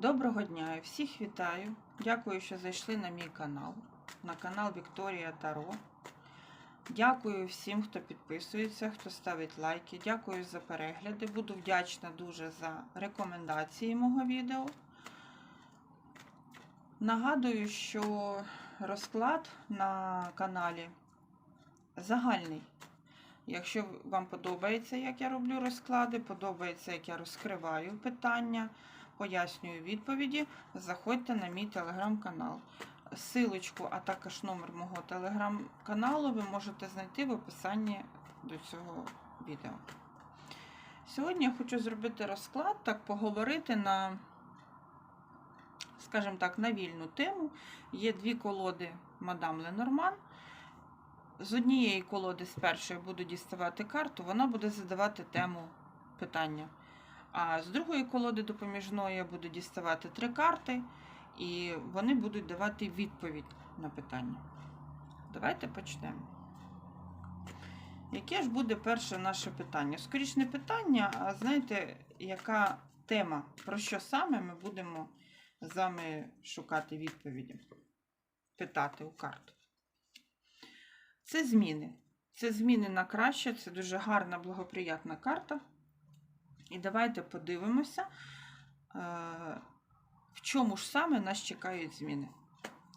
Доброго дня, я всіх вітаю. Дякую, що зайшли на мій канал, на канал Вікторія Таро. Дякую всім, хто підписується, хто ставить лайки. Дякую за перегляди. Буду вдячна дуже за рекомендації мого відео. Нагадую, що розклад на каналі загальний. Якщо вам подобається, як я роблю розклади, подобається, як я розкриваю питання, пояснюю відповіді, заходьте на мій телеграм-канал. Силочку, а також номер мого телеграм-каналу ви можете знайти в описанні до цього відео. Сьогодні я хочу зробити розклад, так поговорити на, скажімо так, на вільну тему. Є дві колоди Мадам Ленорман. З однієї колоди з першої буду діставати карту, вона буде задавати тему питання. А з другої колоди допоміжної я буду діставати три карти, і вони будуть давати відповідь на питання. Давайте почнемо. Яке ж буде перше наше питання? Скоріш не питання, а знаєте, яка тема, про що саме ми будемо з вами шукати відповіді, питати у карт. Це зміни. Це зміни на краще, це дуже гарна, благоприятна карта. І давайте подивимося, е, в чому ж саме нас чекають зміни.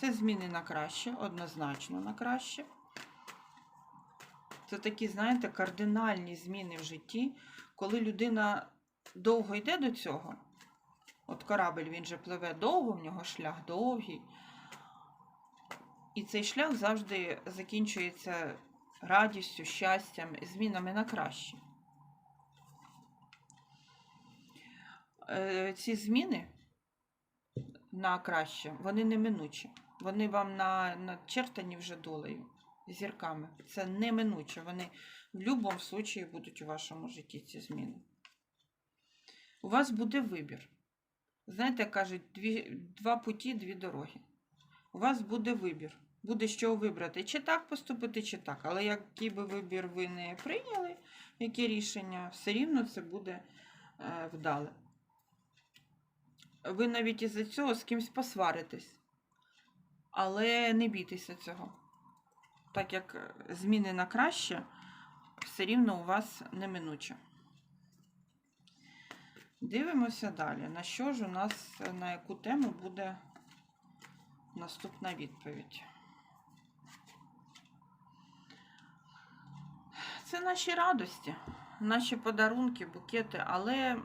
Це зміни на краще, однозначно на краще. Це такі, знаєте, кардинальні зміни в житті, коли людина довго йде до цього. От корабль він же пливе довго, в нього шлях довгий. І цей шлях завжди закінчується радістю, щастям, змінами на краще. Ці зміни на краще, вони неминучі. Вони вам на, начертані вже долею, зірками. Це неминуче. Вони в будь-якому випадку будуть у вашому житті ці зміни. У вас буде вибір. Знаєте, кажуть, дві, два путі, дві дороги. У вас буде вибір. Буде що вибрати. Чи так поступити, чи так. Але який би вибір ви не прийняли, яке рішення, все рівно це буде е, вдале. Ви навіть із-за цього з кимось посваритесь. Але не бійтеся цього. Так як е, зміни на краще, все рівно у вас неминуче. Дивимося далі. На що ж у нас, е, на яку тему буде наступна відповідь? Це наші радості, наші подарунки, букети, але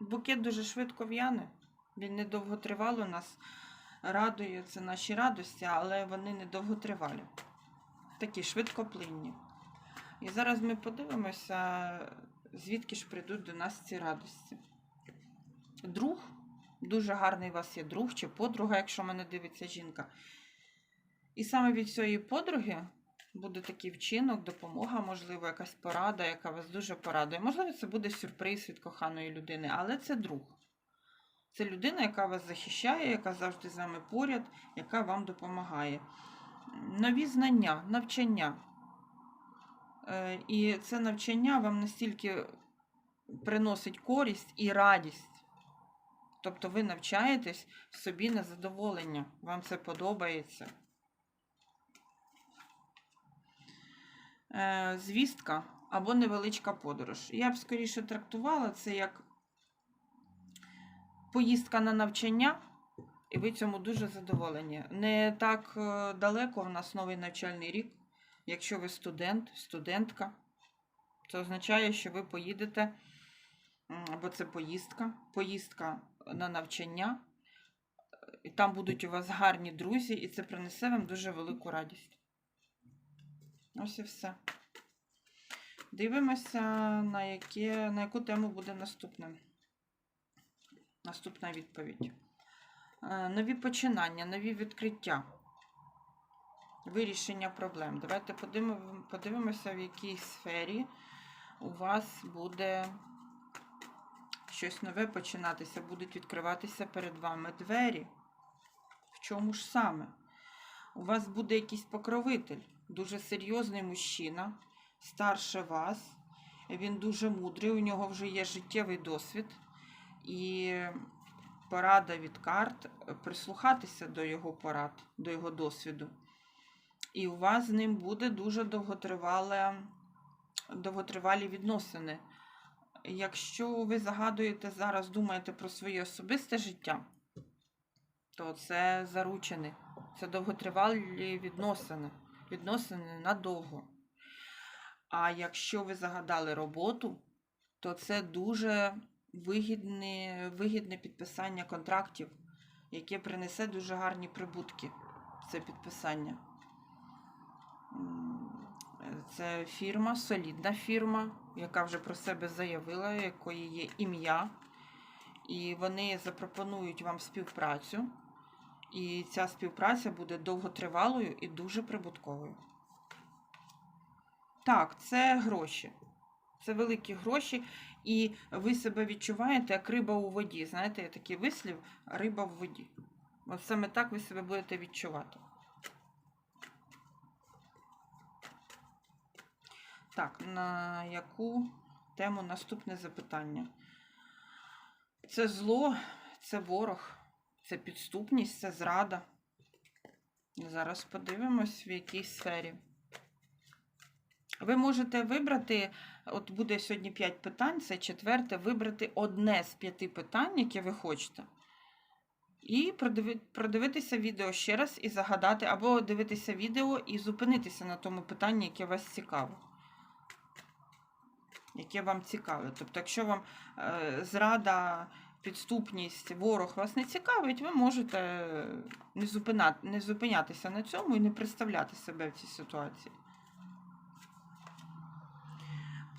букет дуже швидко в'яне. Він недовго тривало нас радує, це наші радості, але вони недовго тривалі. Такі швидкоплинні. І зараз ми подивимося, звідки ж прийдуть до нас ці радості. Друг, дуже гарний у вас є друг чи подруга, якщо мене дивиться жінка. І саме від цієї подруги буде такий вчинок, допомога, можливо, якась порада, яка вас дуже порадує. Можливо, це буде сюрприз від коханої людини, але це друг. Це людина, яка вас захищає, яка завжди з вами поряд, яка вам допомагає. Нові знання, навчання. Е, І це навчання вам настільки приносить користь і радість. Тобто ви навчаєтесь собі на задоволення, вам це подобається. Е, Звістка або невеличка подорож. Я б скоріше трактувала це як поїздка на навчання, і ви цьому дуже задоволені. Не так е, далеко в нас новий навчальний рік. Якщо ви студент, студентка, це означає, що ви поїдете, м, або це поїздка, поїздка на навчання, і там будуть у вас гарні друзі, і це принесе вам дуже велику радість. Ось і все. Дивимося, на, яке, на яку тему буде наступне. Наступна відповідь. Е, Нові починання, нові відкриття. Вирішення проблем. Давайте подивимося, в якій сфері у вас буде щось нове починатися, будуть відкриватися перед вами двері. В чому ж саме? У вас буде якийсь покровитель, дуже серйозний мужчина, старше вас. Він дуже мудрий, у нього вже є життєвий досвід. І порада від карт прислухатися до його порад, до його досвіду. І у вас з ним буде дуже довготривалі відносини. Якщо ви загадуєте зараз, думаєте про своє особисте життя, то це заручені, це довготривалі відносини, відносини надовго. А якщо ви загадали роботу, то це дуже вигідне, вигідне підписання контрактів, яке принесе дуже гарні прибутки. Це підписання. Це фірма, солідна фірма, яка вже про себе заявила, якої є ім'я. І вони запропонують вам співпрацю. І ця співпраця буде довготривалою і дуже прибутковою. Так, це гроші. Це великі гроші, і ви себе відчуваєте як риба у воді. Знаєте, такий вислів риба в воді. От саме так ви себе будете відчувати. Так, на яку тему наступне запитання? Це зло, це ворог, це підступність, це зрада. Зараз подивимось, в якій сфері. Ви можете вибрати, от буде сьогодні 5 питань, це четверте, вибрати одне з п'яти питань, яке ви хочете. І продивитися відео ще раз і загадати, або дивитися відео і зупинитися на тому питанні, яке вас цікаво. Яке вам цікаве. Тобто, якщо вам е, зрада, підступність, ворог вас не цікавить, ви можете не, зупинятися на цьому і не представляти себе в цій ситуації.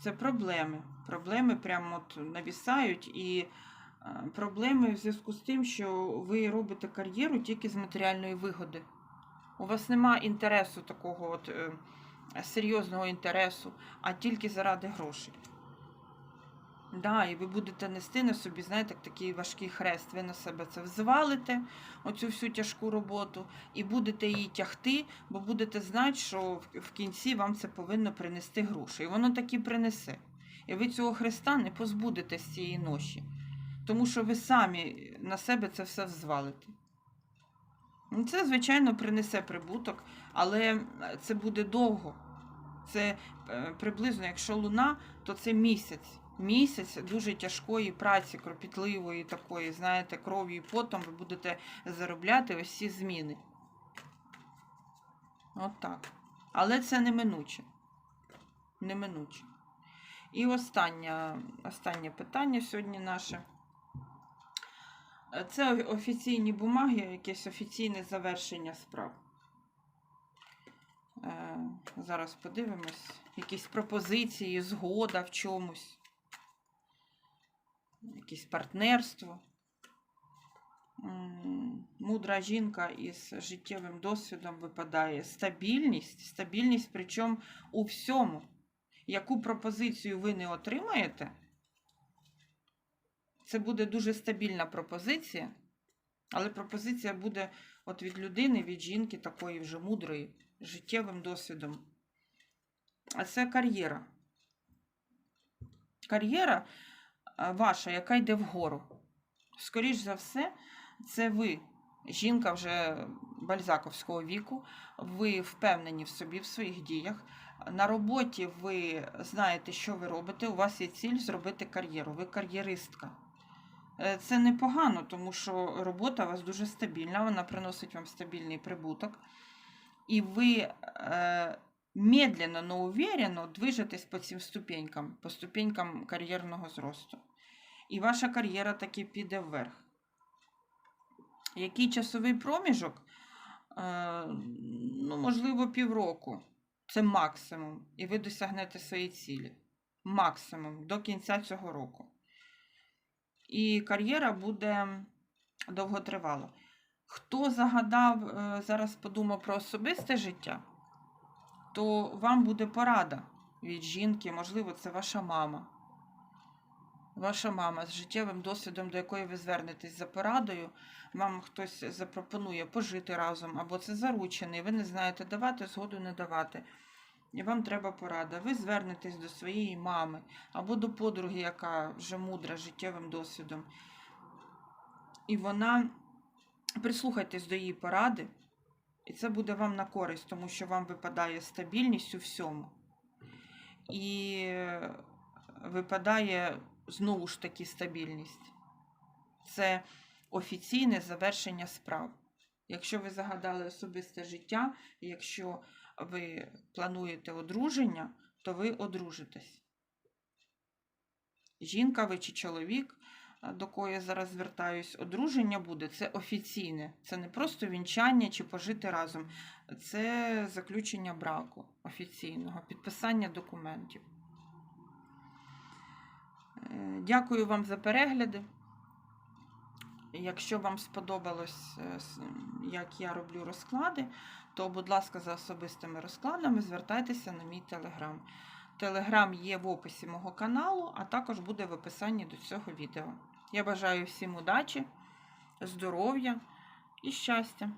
Це проблеми. Проблеми прямо от навісають і е, проблеми в зв'язку з тим, що ви робите кар'єру тільки з матеріальної вигоди. У вас нема інтересу такого от, е, серйозного інтересу, а тільки заради грошей. Да, і ви будете нести на собі, знаєте, такий важкий хрест. Ви на себе це взвалите, оцю всю тяжку роботу, і будете її тягти, бо будете знати, що в- кінці вам це повинно принести гроші. І воно так і принесе. І ви цього хреста не позбудете з цієї ноші. Тому що ви самі на себе це все взвалите. Ну, Це, звичайно, принесе прибуток, але е, це буде довго. Це е, приблизно, якщо луна, то це місяць. Місяць дуже тяжкої праці, кропітливої такої, знаєте, кров'ю і потом ви будете заробляти ось ці зміни. От так. Але це неминуче. Неминуче. І останнє, останнє питання сьогодні наше. Це офіційні бумаги, якесь офіційне завершення справ. Е, Зараз подивимось. Якісь пропозиції, згода в чомусь. Якесь партнерство. Мудра жінка із життєвим досвідом випадає. Стабільність. Стабільність, причому у всьому. Яку пропозицію ви не отримаєте, це буде дуже стабільна пропозиція, але пропозиція буде от від людини, від жінки такої вже мудрої, життєвим досвідом. А це кар'єра. Кар'єра ваша, яка йде вгору. Скоріш за все, це ви, жінка вже бальзаковського віку, ви впевнені в собі, в своїх діях. На роботі ви знаєте, що ви робите. У вас є ціль зробити кар'єру. Ви кар'єристка. Е, Це непогано, тому що робота у вас дуже стабільна, вона приносить вам стабільний прибуток. І ви е, медленно, но уверенно движетесь по цим ступенькам, по ступенькам кар'єрного зросту. І ваша кар'єра таки піде вверх. Який часовий проміжок? Е, ну, можливо, півроку. Це максимум. І ви досягнете своєї цілі. Максимум до кінця цього року. І кар'єра буде довготривала. Хто загадав, е, зараз подумав про особисте життя, то вам буде порада від жінки, можливо, це ваша мама. Ваша мама з життєвим досвідом, до якої ви звернетесь за порадою, вам хтось запропонує пожити разом, або це заручений, ви не знаєте, давати згоду, не давати. І вам треба порада. Ви звернетесь до своєї мами або до подруги, яка вже мудра життєвим досвідом. і вона прислухайтесь до її поради, і це буде вам на користь, тому що вам випадає стабільність у всьому. І випадає знову ж таки стабільність. Це офіційне завершення справ. Якщо ви загадали особисте життя, якщо ви плануєте одруження, то ви одружитесь. Жінка ви чи чоловік, до кого я зараз звертаюсь, одруження буде це офіційне. Це не просто вінчання чи пожити разом. Це заключення браку офіційного, підписання документів. Е, Дякую вам за перегляди. Якщо вам сподобалось, е, як я роблю розклади, то, будь ласка, за особистими розкладами звертайтеся на мій телеграм. Телеграм є в описі мого каналу, а також буде в описанні до цього відео. Я бажаю всім удачі, здоров'я і щастя!